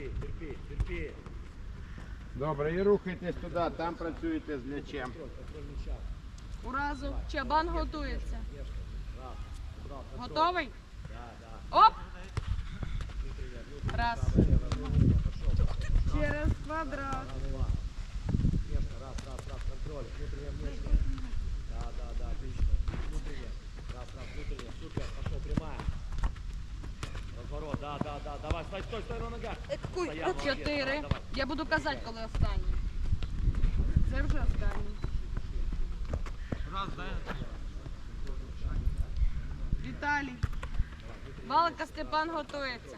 терпи, терпи, терпи. Добре, і рухайтесь туди, там працюєте з м'ячем. Уразу. Чабан готується. Готовий? Оп! Раз. Через квадрат. Раз, раз, раз, контроль. Внутренне, внешне. Да, да, да, отлично. Внутренне. Раз, раз, внутренне. Супер, пошел, прямая. Разворот, да, да, да. Давай, стой, стой, стой на ногах. Стоял, молодец, Чотири. давай, давай. Я буду казати, коли останній. Це вже останній. Віталій. Балка Степан готується.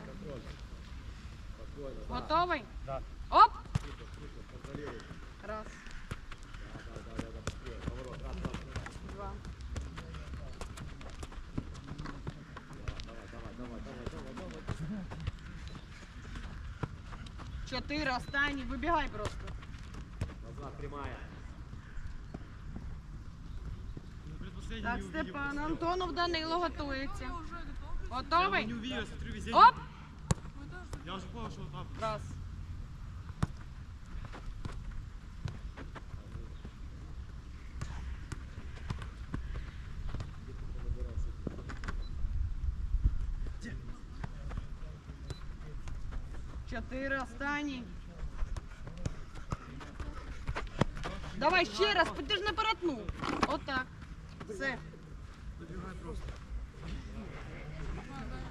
Готовий? Да. Оп! Раз. Чотири, останні, Вибігай просто. Назад, прямая. Так, Степан, Антонов Данило готується. Готовий? Оп! Я вже понял, що там. Раз. Чотири, останні. Давай ще раз, ти ж не перетнув. Отак. Все.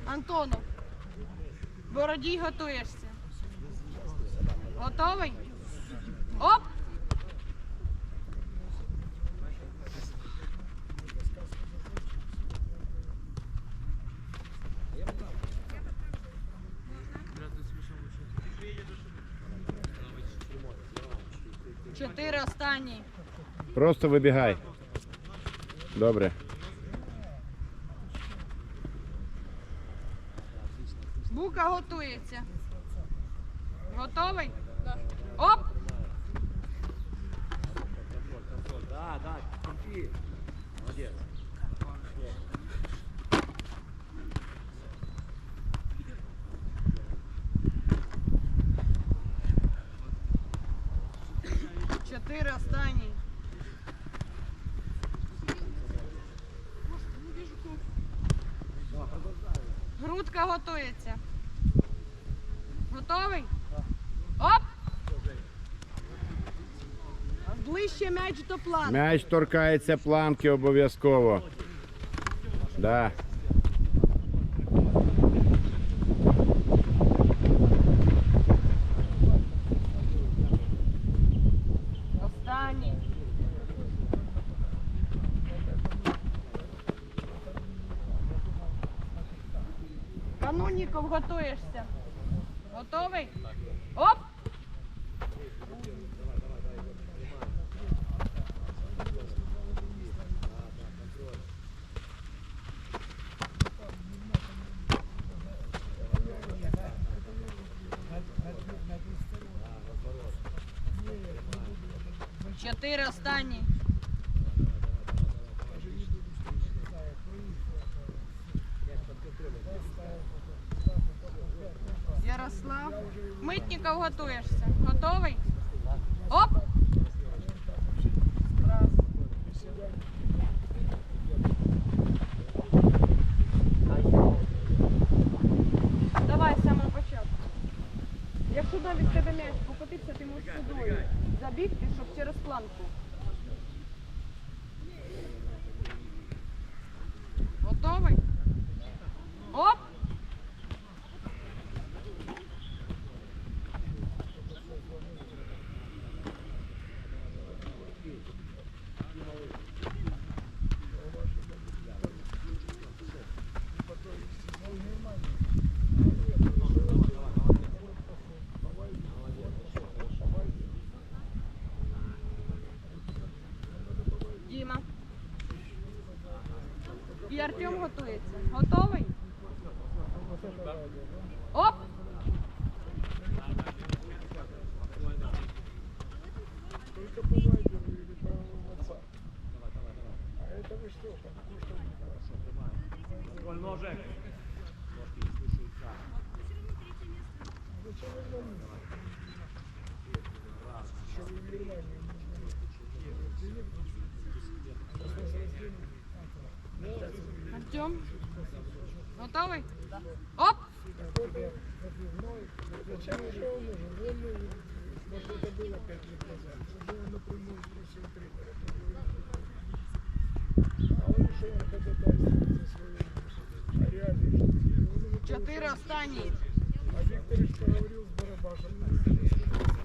Антонов. Бородій готуєшся. Готовий? Оп! Чотири останні. Просто вибігай. Добре. Бука готується. Готовий? Оп! 4 останній. Грудка готується. Готовий? Оп! Ближче м'яч до планки. М'яч торкається планки обов'язково. Да. Кануніков готуєшся. Готовий? Оп! Чотири останні. Митников готуєшся. Готовий? Оп! Давай з самого початку. Якщо навіть тебе м'яч покотився, ти можеш сюди забігти, щоб через планку. Готовий? І Артем готується. Готовий? Оп! Ножек. Ножки не слушаются. Артем, готовий? Оп! Спросил тренера. А Викторович поговорил с Барабашем.